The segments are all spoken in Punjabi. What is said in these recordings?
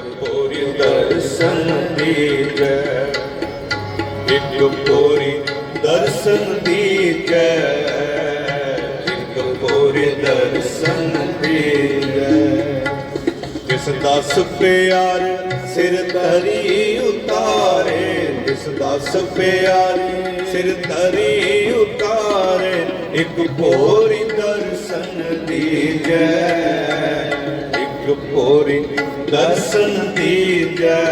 ਪੋਰੀ ਦਰਸ਼ਨ ਦੀਜੈ। ਇੱਕ ਪੋਰੀ ਦਰਸ਼ਨ ਦੀਜੈ। ਇੱਕ ਪੋਰੀ ਦਰਸ਼ਨ ਦੀਜੈ। ਕਿਸ ਦਸ ਪਿਆਰ ਸਿਰ ਧਰੀ ਉਤਾਰੇ। ਕਿਸ ਦਸ ਪਿਆਰ ਸਿਰ ਧਰੀ ਉਤਾਰੇ। ਇੱਕ ਪੋਰੀ ਦਰਸ਼ਨ ਦੀਜੈ। ਇੱਕ ਪੋਰੀ ਦਰਸ਼ਨ ਦੀਜੈ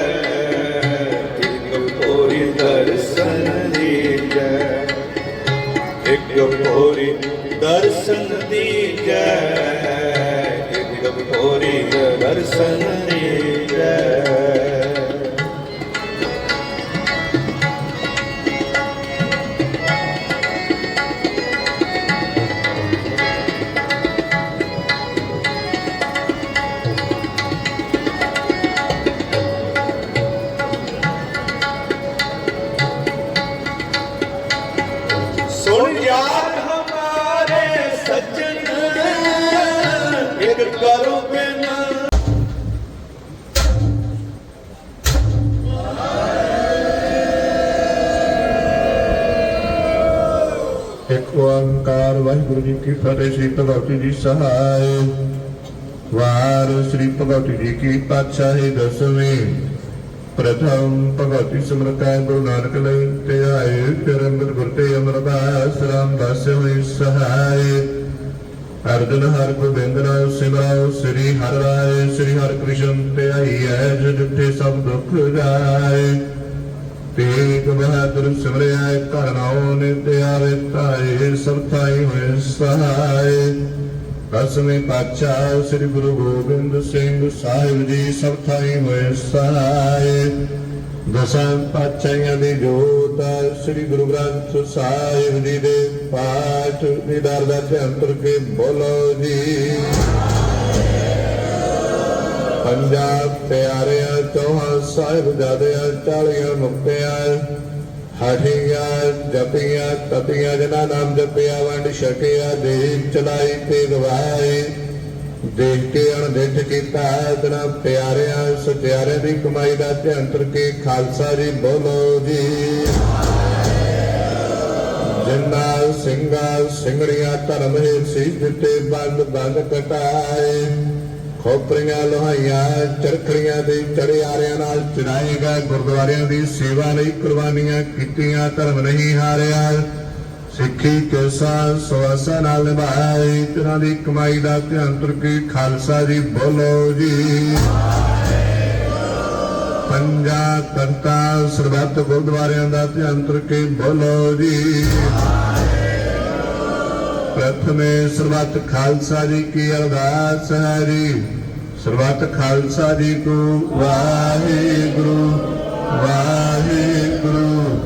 ਇੱਕ ਪੋਰੀ ਦਰਸ਼ਨ ਦੀਜੈ। ਇੱਕ ਪੋਰੀ ਦਰਸ਼ਨ ਦੀਜੈ ਇੱਕ ਪੋਰੀ ਦਰਸ਼ਨ ਦੀਜੈ। ਓੰਕਾਰ, ਵਾਹਿਗੁਰੂ ਜੀ ਕੀ ਫਤਿਹ, ਸ੍ਰੀ ਭਗਵਤੀ ਜੀ ਸਹਾਇ ਵਾਰ ਸ੍ਰੀ ਭਗਵਤੀ ਜੀ ਕੀ ਪਾਤਸ਼ਾਹੀ ਦਸਵੀਂ। ਪ੍ਰਥਮ ਭਗਵਤੀ ਸਿਮਰਤੈ ਗੁਰੂ ਨਾਨਕ ਲਈ ਤੇ ਆਏ ਫਿਰ ਗੁਰ ਤੇ ਅਮਰਦਾਸ ਰਾਮ ਰਾਮਦਾਸ ਹੋਈ ਸਹਾਇ ਅਰਜਨ ਹਰ ਗੋਬਿੰਦ ਨਾਮ ਸਿਮਰਾਓ ਸ੍ਰੀ ਹਰਿ ਰਾਏ, ਸ੍ਰੀ ਹਰਿ ਕ੍ਰਿਸ਼ਨ ਤੇ ਆਈ ਹੈ ਜਿਤੇ ਸਭ ਦੁੱਖ ਜਾਏ। ਤੇਗ ਬਹਾਦਰ ਸਿਮਰਿਆ ਘਰ ਨਾਉ ਨਿਤ ਆਵੇ ਤਾਏ ਸਭ ਥਾਈ ਹੋਏ ਸਹਾਇ ਦਸਵੇਂ ਪਾਤਸ਼ਾਹ ਸ੍ਰੀ ਗੁਰੂ ਗੋਬਿੰਦ ਸਿੰਘ ਸਾਹਿਬ ਜੀ ਸਭ ਥਾਈ ਹੋਏ ਸਹਾਏ। ਦਸਾਂ ਪਾਤਸ਼ਾਹਾਂ ਦੀ ਜੋਤ ਸ੍ਰੀ ਗੁਰੂ ਗ੍ਰੰਥ ਸਾਹਿਬ ਜੀ ਦੇ ਪਾਠ, ਦੀਦਾਰ ਦਾ ਧਿਆਨ ਕੇ ਬੋਲੋ ਜੀ। ਪੰਜਾਬ ਪਿਆਰਿਆਂ, ਚੌਹਾਂ ਸਾਹਿਬਜ਼ਾਦਿਆਂ ਚਾਲੀਆਂ ਮੁਕਤਿਆਂ। ਹਠੀਆਂ ਜਪੀਆਂ, ਤਪੀਆਂ ਜਨਾ ਨਾਮ ਜਪਿਆ, ਵੰਡ ਛਕਿਆ ਦੇ ਚਲਾਈ ਤੇ ਗਵਾਏ ਦੇਖ ਕੇ ਅਣਦੇਖ ਕੀਤਾ ਤਨਾ ਪਿਆਰਿਆਂ ਸਤਿਆਰੇ ਦੀ ਕਮਾਈ ਦਾ ਧਿਆਨ ਕੇ ਖਾਲਸਾ ਜੀ ਬੋਲੋ ਜੀ। ਜਿੰਨਾ ਸਿੰਘਾਂ ਸਿੰਘੜੀਆਂ ਧਰਮ ਹੈ ਸੀ ਦਿੱਤੇ ਬੰਦ ਬੰਦ ਕਟਾਏ। ਖੋਪਰੀਆਂ, ਲੋਹਾਈਆਂ, ਚਰਖੜੀਆਂ ਦੇ ਚੜਿਆਰਿਆਂ ਨਾਲ ਚੜਾਏ ਗੁਰਦੁਆਰਿਆਂ ਦੀ ਸੇਵਾ ਲਈ ਕੁਰਬਾਨੀਆਂ ਕੀਤੀਆਂ, ਧਰਮ ਨਹੀਂ ਹਾਰਿਆ। ਸਿੱਖੀ ਕੈਸਾ ਸਵਾਸਾ ਨਾਲ ਨਿਭਾਈ ਤੇਰਾਂ ਦੀ ਕਮਾਈ ਦਾ ਧਿਆਨ ਤੁਰਕੀ ਖਾਲਸਾ ਜੀ ਬੋਲੋ ਜੀ। ਪੰਜਾ ਕੰਤਾ ਸਰਬੱਤ ਗੁਰਦੁਆਰਿਆਂ ਦਾ ਧਿਆਨ ਤੁਰਕੀ ਬੋਲੋ ਜੀ। ਪ੍ਰਥਮੇ ਸਰਬੱਤ ਖਾਲਸਾ ਜੀ ਕੀ ਅਰਦਾਸ ਹੈ ਸਰਬੱਤ ਖਾਲਸਾ ਜੀ ਕੋ ਵਾਹਿਗੁਰੂ ਵਾਹਿਗੁਰੂ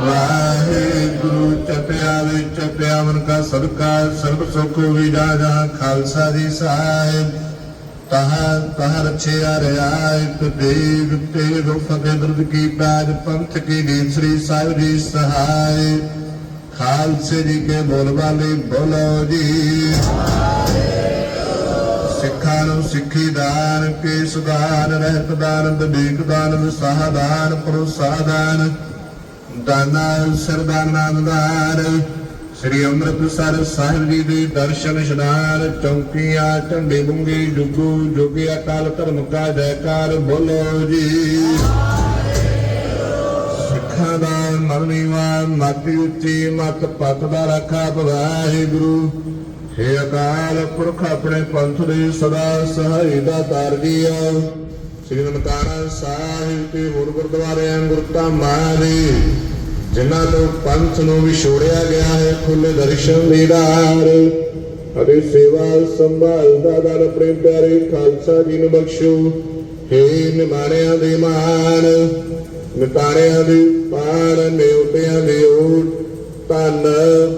ਵਾਹਿਗੁਰੂ। ਚਤਿਆ ਵਿੱਚ ਚਤਿਆ ਮਨ ਕਾ ਸਦਕਾ, ਸਰਬ ਸੁਖ ਵਿਦਾ ਜਹਾਂ। ਖਾਲਸਾ ਜੀ ਸਾਹਿਬ, ਤਹਾਂ ਤਹਾਂ ਰਛਿਆ ਰਿਆਇਤ ਦੇਗ ਤੇਗ ਫਤਿਹ ਦਰਦ ਕੀ ਬਾਜ ਪੰਥ ਕੀ ਨੀਤ ਸ੍ਰੀ ਸਾਹਿਬ ਜੀ ਸਹਾਇ। ਖਾਲਸੇ ਜੀ ਕੇ ਬੋਲ ਵਾਲੇ ਬੋਲੋ ਜੀ। ਸਿੱਖਾਂ ਨੂੰ ਸਿੱਖੀ ਦਾਨ ਕੇ ਸੁਦਾਨ ਰਹਿਤ ਦਾਨ ਬੀਕ ਦਾਨ ਵਿਸਾਹ ਦਾਨ ਪਰੋਸਾ ਦਾਨ, ਦਾਨਾ, ਸਰਦਾਨਾ ਦਾਨ ਸ੍ਰੀ ਅੰਮ੍ਰਿਤਸਰ ਸਾਹਿਬ ਜੀ ਦੇ ਦਰਸ਼ਨ ਇਸ਼ਨਾਨ, ਚੌਂਕੀਆਂ, ਝੰਡੇ ਬੁੰਗੀ, ਜੁਗੂ ਜੋਗੀ ਕਾਲ, ਧਰਮ ਕਾ ਜੈਕਾਰ, ਬੋਲੋ ਜੀ। ਮਤ ਉੱਚੀ ਮਤ ਪਤ ਦਾ ਰਾਖਾ ਵਾਹਿਗੁਰੂ। ਹੇ ਅਕਾਲ ਪੁਰਖ ਆਪਣੇ ਪੰਥ ਦੇ ਸਦਾ ਸਹਾਈ ਦਾ ਤਾਰ ਸ੍ਰੀ ਨਨਕਾਣਾ ਸਾਹਿਬ ਤੇ ਹੋਰ ਗੁਰਦੁਆਰਿਆਂ ਗੁਰਧਾਮਾਂ ਦੇ, ਜਿਨ੍ਹਾਂ ਤੋਂ ਪੰਥ ਨੂੰ ਵਿਛੋੜਿਆ ਗਿਆ ਹੈ ਖੁੱਲੇ ਦਰਸ਼ਨ ਦੀਦਾਰ ਅਤੇ ਸੇਵਾ ਸੰਭਾਲ ਦਾ ਦਰ ਆਪਣੇ ਪਿਆਰੇ ਖਾਲਸਾ ਜੀ ਨੂੰ ਬਖਸ਼ੋ। ਹੇ ਨਿਮਾਣਿਆਂ ਦੇ ਮਾਨ ਮਿਤਾਣਿਆਂ ਦੇ ਪਾਣ ਨਿਉਟਿਆਂ ਦੇ ਓਟ ਧੰਨ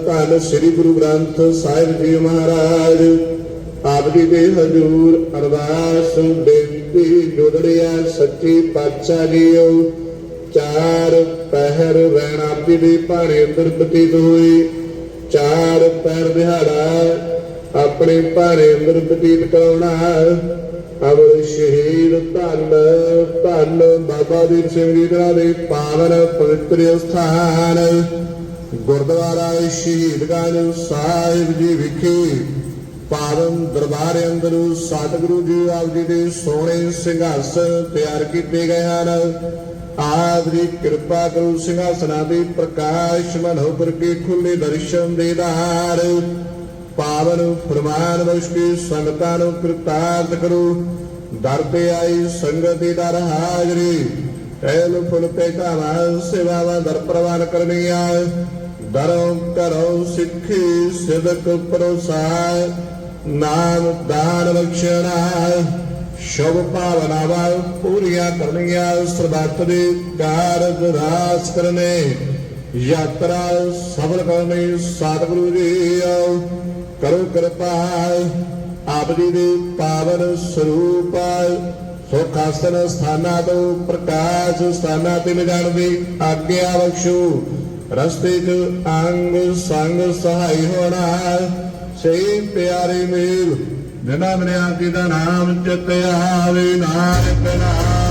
ਧੰਨ ਸ੍ਰੀ ਗੁਰੂ ਗ੍ਰੰਥ ਸਾਹਿਬ ਜੀ ਮਹਾਰਾਜ। ਆਪ ਜੀ ਦੇ ਹਜ਼ੂਰ ਅਰਦਾਸ ਬੇਨਤੀ ਜੋਦੜਿਆ ਸੱਚੀ ਪਾਤਸ਼ਾਹ ਜੀਓ। ਚਾਰ ਪਹਿਰ ਰਹਿਣ ਆਪ ਦੇ ਭਾਣੇ ਅੰਦਰ ਬਤੀਤ ਹੋਈ ਚਾਰ ਪਹਿਰ ਦਿਹਾੜਾ ਆਪਣੇ ਭਾਣੇ ਅੰਦਰ ਬਤੀਤ ਕਰਾਉਣਾ। ਅਮਰ ਸ਼ਹੀਦ ਧੰਨ ਧੰਨ ਬਾਬਾ ਦੀਪ ਸਿੰਘ ਜੀ ਦਾ ਦੇ ਪਾਵਨ ਪਵਿੱਤਰ ਸਥਾਨ। ਗੁਰਦੁਆਰਾ ਸ਼ਹੀਦਗੰਜ ਸਾਹਿਬ ਜੀ ਵਿਖੇ ਪਾਵਨ ਦਰਬਾਰ ਅੰਦਰ ਸਤਿਗੁਰੂ ਜੀ ਆਪ ਜੀ ਦੇ ਸੋਹਣੇ ਸਿੰਘਾਸਨ ਤਿਆਰ ਕੀਤੇ ਗਏ ਹਨ। ਆਪ ਦੀ ਕਿਰਪਾ ਕਰੋ, ਸਿੰਘਾਸਨਾਂ ਦੇ ਪ੍ਰਕਾਸ਼ ਮਨ ਕੇ ਖੁੱਲੇ ਦਰਸ਼ਨ ਦੇਦਾਰ ਪਾਵਨ ਫਰਮਾਨ ਬਖਸ਼ੀ ਸੰਗਤਾਂ ਨੂੰ ਕਿਰਤਾਰਥ ਕਰੋ। ਦਰ ਤੇ ਆਈ ਸੰਗਤ ਦੀ ਦਰ ਹਾਜ਼ਰੀ। ਐਲ ਫੁੱਲ ਤੇ ਕਾਵਾਂ ਸੇਵਾਵਾਂ ਦਰ ਪ੍ਰਵਾਨ ਕਰਨੀਆਂ। ਦਰੋਂ ਕਰੋ ਸਿੱਖੀ ਸਿਦਕ ਪਰੋਸਾਰ। ਨਾਮ ਦਾਨ ਬਖਸ਼ਣਾ। ਸ਼ੁਭ ਭਾਵਨਾਵਾਂ ਪੂਰੀਆਂ ਕਰਨੀਆਂ। ਸਰਬੱਤ ਦੇ ਕਾਰਜ ਰਾਸ ਕਰਨੇ। ਯਾਤਰਾ ਸਫਲ ਕਰਨੀ। ਸਤਿਗੁਰੂ ਜੀ ਆਓ ਕਰੋ ਕਿਰਪਾ ਆਪ ਜੀ ਦੇ ਪਾਵਨ ਸਰੂਪ ਸੁਖ ਆਸਨ ਸਥਾਨਾਂ ਤੋਂ ਪ੍ਰਕਾਸ਼ ਸਥਾਨਾਂ ਤੇ ਲਿਜਾਣ ਦੀ ਆਗਿਆ ਬਖਸ਼ੂ। ਰਸਤੇ 'ਚ ਅੰਗ ਸੰਗ ਸਹਾਈ ਹੋਣਾ ਸਹੀ ਪਿਆਰੇ ਮੇਲ ਜਿਨ੍ਹਾਂ ਮਰਿਆ ਕੀ ਦਾ ਨਾਮ ਚਿਤ ਆਵੇ ਨਾਨਕ ਨਾਮ।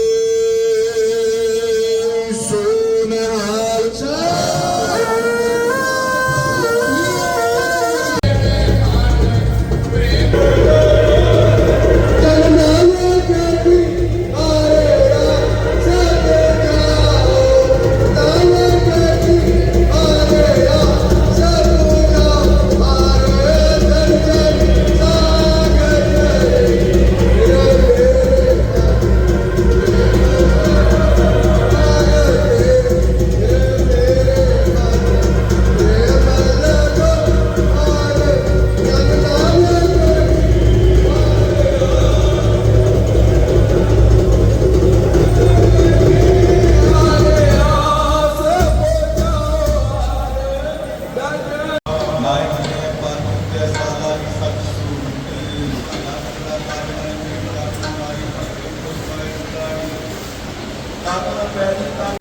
estava na pedra e estava.